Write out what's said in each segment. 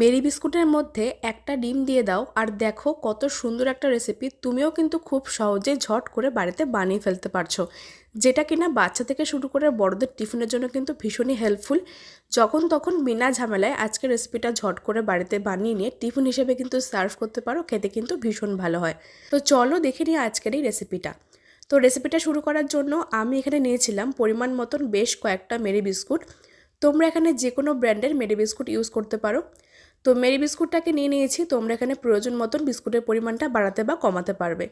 Mary বিস্কুটের মধ্যে একটা ডিম দিয়ে দাও আর দেখো কত সুন্দর একটা রেসিপি তুমিও কিন্তু খুব সহজে ঝট করে বাড়িতে বানিয়ে ফেলতে পারছ। যেটা কিনা বাচ্চা থেকে শুরু করে বড়দের টিফিনের জন্য কিন্তু ভীষণই হেল্পফুল যখন তখন বিনা ঝামেলায় আজকের রেসিপিটা ঝট করে বাড়িতে বানিয়ে নিয়ে টিফিন হিসেবে কিন্তু সার্ভ করতে পারো, খেতে কিন্তু ভীষণ ভালো হয়। তো চলো দেখে নিই আজকের এই রেসিপিটা তো রেসিপিটা শুরু করার জন্য আমি এখানে নিয়েছিলাম পরিমাণ মতন বেশ কয়েকটা মেরি বিস্কুট। তোমরা এখানে যে কোনো ব্র্যান্ডের মেরি বিস্কুট ইউজ করতে পারো। তো মেরি বিস্কুটটাকে নিয়ে নিয়েছি তোমরা এখানে প্রয়োজন মতন বিস্কুটের পরিমাণটা বাড়াতে বা কমাতে পারবে।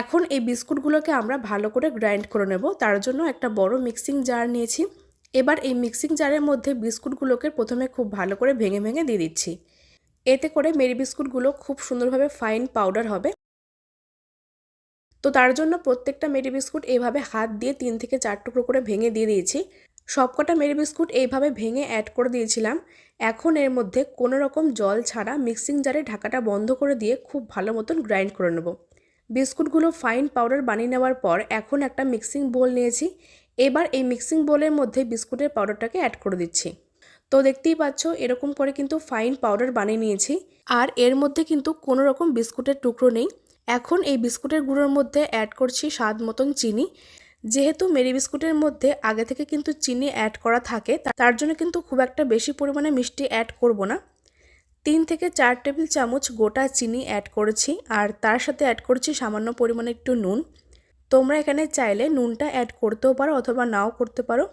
এখন এই বিস্কুটগুলোকে আমরা ভালো করে গ্রাইন্ড করে নেব, তার জন্য একটা বড় মিক্সিং জার নিয়েছি। এবার এই মিক্সিং জারের মধ্যে বিস্কুটগুলোকে প্রথমে খুব ভালো করে ভেঙে ভেঙে দিয়ে দিচ্ছি। এতে করে মেরি বিস্কুটগুলো খুব সুন্দরভাবে ফাইন পাউডার হবে। তো তার জন্য প্রত্যেকটা মেরি বিস্কুট এইভাবে হাত দিয়ে তিন থেকে চার টুকরো করে ভেঙে দিয়ে দিয়েছি। সবকটা মেরি বিস্কুট এইভাবে ভেঙে অ্যাড করে দিয়েছিলাম। এখন এর মধ্যে কোনো রকম জল ছাড়া মিক্সিং জারে ঢাকাটা বন্ধ করে দিয়ে খুব ভালো মতন গ্রাইন্ড করে নেব। বিস্কুটগুলো ফাইন পাউডার বানিয়ে নেওয়ার পর এখন একটা মিক্সিং বোল নিয়েছি। এবার এই মিক্সিং বোলের মধ্যে বিস্কুটের পাউডারটাকে অ্যাড করে দিচ্ছি। তো দেখতেই পাচ্ছ, এরকম করে কিন্তু ফাইন পাউডার বানিয়ে নিয়েছি। আর এর মধ্যে কিন্তু কোনো রকম বিস্কুটের টুকরো নেই। এখন এই বিস্কুটের গুঁড়োর মধ্যে অ্যাড করছি স্বাদ মতন চিনি। যেহেতু মেরি বিস্কুটের মধ্যে আগে থেকে কিন্তু চিনি অ্যাড করা থাকে তার জন্য কিন্তু খুব একটা বেশি পরিমাণে মিষ্টি অ্যাড করব না। তিন থেকে চার টেবিল চামচ গোটা চিনি অ্যাড করেছি, আর তার সাথে অ্যাড করছি সামান্য পরিমাণে একটু নুন। তোমরা এখানে চাইলে নুনটা অ্যাড করতেও পারো অথবা নাও করতে পারো।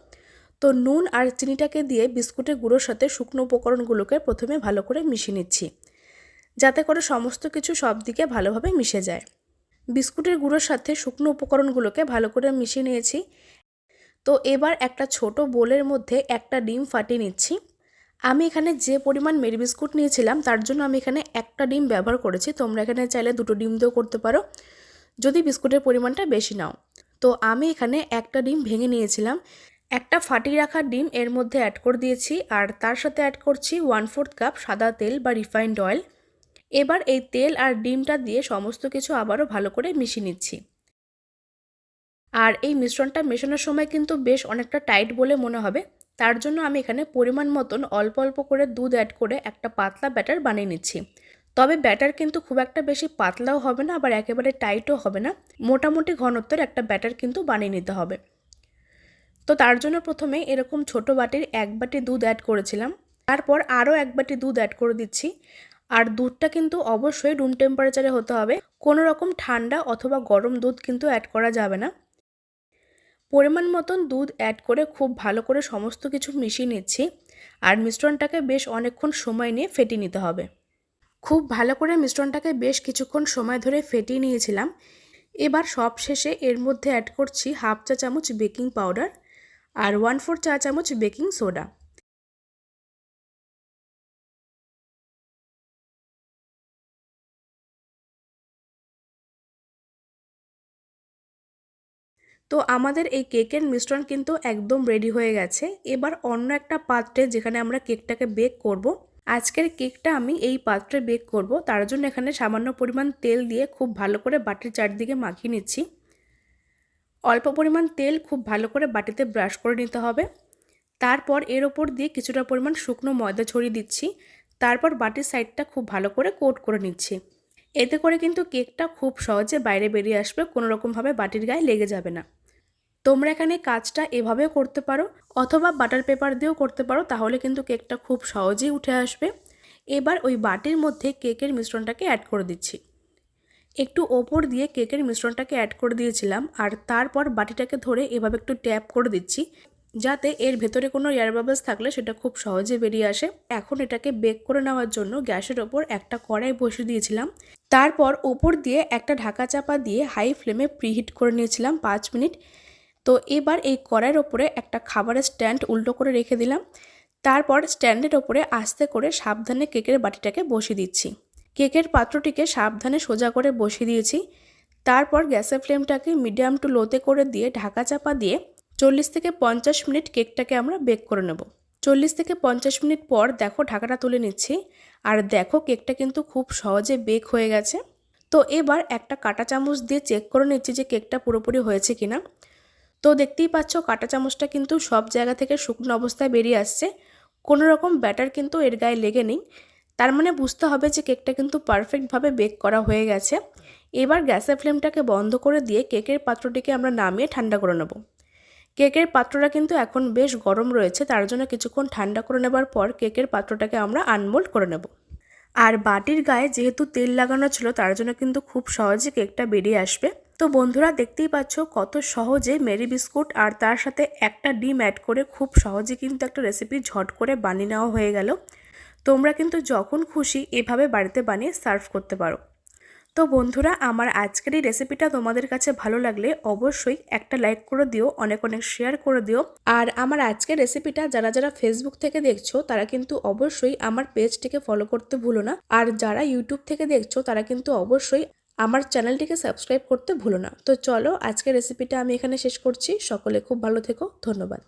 তো নুন আর চিনিটাকে দিয়ে বিস্কুটের গুঁড়োর সাথে শুকনো উপকরণগুলোকে প্রথমে ভালো করে মিশিয়ে নিচ্ছি, যাতে করে সমস্ত কিছু সব দিকে ভালোভাবে মিশে যায়। বিস্কুটের গুঁড়োর সাথে শুকনো উপকরণগুলোকে ভালো করে মিশিয়ে নিয়েছি। তো এবার একটা ছোট বোলের মধ্যে একটা ডিম ফাটিয়ে নিচ্ছি। আমি এখানে যে পরিমাণ মেরি বিস্কুট নিয়েছিলাম, তার জন্য আমি এখানে একটা ডিম ব্যবহার করেছি। তোমরা এখানে চাইলে দুটো ডিম দিয়েও করতে পারো, যদি বিস্কুটের পরিমাণটা বেশি নাও। তো আমি এখানে একটা ডিম ভেঙে নিয়েছিলাম। একটা ফাটিয়ে রাখা ডিম এর মধ্যে অ্যাড করে দিয়েছি, আর তার সাথে অ্যাড করছি ওয়ান ফোর্থ কাপ সাদা তেল বা রিফাইন্ড অয়েল এবার এই তেল আর ডিমটা দিয়ে সমস্ত কিছু আবারও ভালো করে মিশিয়ে নিচ্ছি। আর এই মিশ্রণটা মেশানোর সময় কিন্তু বেশ অনেকটা টাইট বলে মনে হবে। তার জন্য আমি এখানে পরিমাণ মতন অল্প অল্প করে দুধ অ্যাড করে একটা পাতলা ব্যাটার বানিয়ে নিচ্ছি। তবে ব্যাটার কিন্তু খুব একটা বেশি পাতলাও হবে না, আবার একেবারে টাইটও হবে না। মোটামুটি ঘনত্বের একটা ব্যাটার কিন্তু বানিয়ে নিতে হবে। তো তার জন্য প্রথমে এরকম ছোট বাটির এক বাটি দুধ অ্যাড করেছিলাম। তারপর আরও এক বাটি দুধ অ্যাড করে দিচ্ছি। আর দুধটা কিন্তু অবশ্যই রুম টেম্পারেচারে হতে হবে। কোনো রকম ঠান্ডা অথবা গরম দুধ কিন্তু অ্যাড করা যাবে না। পরিমাণ মতন দুধ অ্যাড করে খুব ভালো করে সমস্ত কিছু মিশিয়ে নিচ্ছি আর মিশ্রণটাকে বেশ অনেকক্ষণ সময় নিয়ে ফেটিয়ে নিতে হবে। খুব ভালো করে মিশ্রণটাকে বেশ কিছুক্ষণ সময় ধরে ফেটিয়ে নিয়েছিলাম। এবার সব শেষে এর মধ্যে অ্যাড করছি হাফ চা চামচ বেকিং পাউডার আর ওয়ান ফোর চা চামচ বেকিং সোডা তো আমাদের এই কেকের মিশ্রণ কিন্তু একদম রেডি হয়ে গেছে। এবার অন্য একটা পাত্রে যেখানে আমরা কেকটাকে বেক করব। আজকের কেকটা আমি এই পাত্রে বেক করব। তার জন্য এখানে সামান্য পরিমাণ তেল দিয়ে খুব ভালো করে বাটির চারদিকে মাখিয়ে নিচ্ছি। অল্প পরিমাণ তেল খুব ভালো করে বাটিতে ব্রাশ করে নিতে হবে। তারপর এর ওপর দিয়ে কিছুটা পরিমাণ শুকনো ময়দা ছড়িয়ে দিচ্ছি। তারপর বাটির সাইডটা খুব ভালো করে কোট করে নিচ্ছি। এতে করে কিন্তু কেকটা খুব সহজে বাইরে বেরিয়ে আসবে কোনো রকমভাবে বাটির গায়ে লেগে যাবে না। তোমরা এখানে কাজটা এভাবেও করতে পারো অথবা বাটার পেপার দিয়েও করতে পারো, তাহলে কিন্তু কেকটা খুব সহজেই উঠে আসবে। এবার ওই বাটির মধ্যে কেকের মিশ্রণটাকে অ্যাড করে দিচ্ছি। একটু ওপর দিয়ে কেকের মিশ্রণটাকে অ্যাড করে দিয়েছিলাম আর তারপর বাটিটাকে ধরে এভাবে একটু ট্যাপ করে দিচ্ছি, যাতে এর ভেতরে কোনো এয়ার বাবলস থাকলে সেটা খুব সহজে বেরিয়ে আসে। এখন এটাকে বেক করে নেওয়ার জন্য গ্যাসের ওপর একটা কড়াই বসে দিয়েছিলাম। তারপর ওপর দিয়ে একটা ঢাকা চাপা দিয়ে হাই ফ্লেমে প্রিহিট করে নিয়েছিলাম পাঁচ মিনিট। তো এবার এই কড়াইয়ের ওপরে একটা খাবারের স্ট্যান্ড উল্টো করে রেখে দিলাম। তারপর স্ট্যান্ডের ওপরে আস্তে করে সাবধানে কেকের বাটিটাকে বসিয়ে দিচ্ছি। কেকের পাত্রটিকে সাবধানে সোজা করে বসিয়ে দিয়েছি। তারপর গ্যাসের ফ্লেমটাকে মিডিয়াম টু লোতে করে দিয়ে ঢাকা চাপা দিয়ে চল্লিশ থেকে পঞ্চাশ মিনিট কেকটাকে আমরা বেক করে নেব। চল্লিশ থেকে পঞ্চাশ মিনিট পর দেখো ঢাকাটা তুলে নিচ্ছি। আর দেখো কেকটা কিন্তু খুব সহজে বেক হয়ে গেছে। তো এবার একটা কাটা চামচ দিয়ে চেক করে নিচ্ছি যে কেকটা পুরোপুরি হয়েছে কিনা। তো দেখতেই পাচ্ছ কাটা চামচটা কিন্তু সব জায়গা থেকে শুকনো অবস্থায় বেরিয়ে আসছে। কোনো রকম ব্যাটার কিন্তু এর গায়ে লেগে নেই। তার মানে বুঝতে হবে যে কেকটা কিন্তু পারফেক্টভাবে বেক করা হয়ে গেছে। এবার গ্যাসের ফ্লেমটাকে বন্ধ করে দিয়ে কেকের পাত্রটিকে আমরা নামিয়ে ঠান্ডা করে নেব। কেকের পাত্রটা কিন্তু এখন বেশ গরম রয়েছে, তার জন্য কিছুক্ষণ ঠান্ডা করে নেবার পর কেকের পাত্রটাকে আমরা আনমোল্ড করে নেব। আর বাটির গায়ে যেহেতু তেল লাগানো ছিল, তার জন্য কিন্তু খুব সহজে কেকটা বেরিয়ে আসবে। তো বন্ধুরা দেখতেই পাচ্ছ কত সহজে মেরি বিস্কুট আর তার সাথে একটা ডিম অ্যাড করে খুব সহজে কিন্তু একটা রেসিপি ঝট করে বানিয়ে নেওয়া হয়ে গেল। তোমরা কিন্তু যখন খুশি এভাবে বাড়িতে বানিয়ে সার্ভ করতে পারো। তো বন্ধুরা আমার আজকের এই রেসিপিটা তোমাদের কাছে ভালো লাগলে অবশ্যই একটা লাইক করে দিও, অনেক অনেক শেয়ার করে দিও। আর আমার আজকের রেসিপিটা যারা যারা ফেসবুক থেকে দেখছ, তারা কিন্তু অবশ্যই আমার পেজটিকে ফলো করতে ভুলো না। আর যারা ইউটিউব থেকে দেখছ, তারা কিন্তু অবশ্যই আমার চ্যানেলটিকে সাবস্ক্রাইব করতে ভুলো না। তো চলো, আজকের রেসিপিটা আমি এখানে শেষ করছি। সকলে খুব ভালো থেকো। ধন্যবাদ।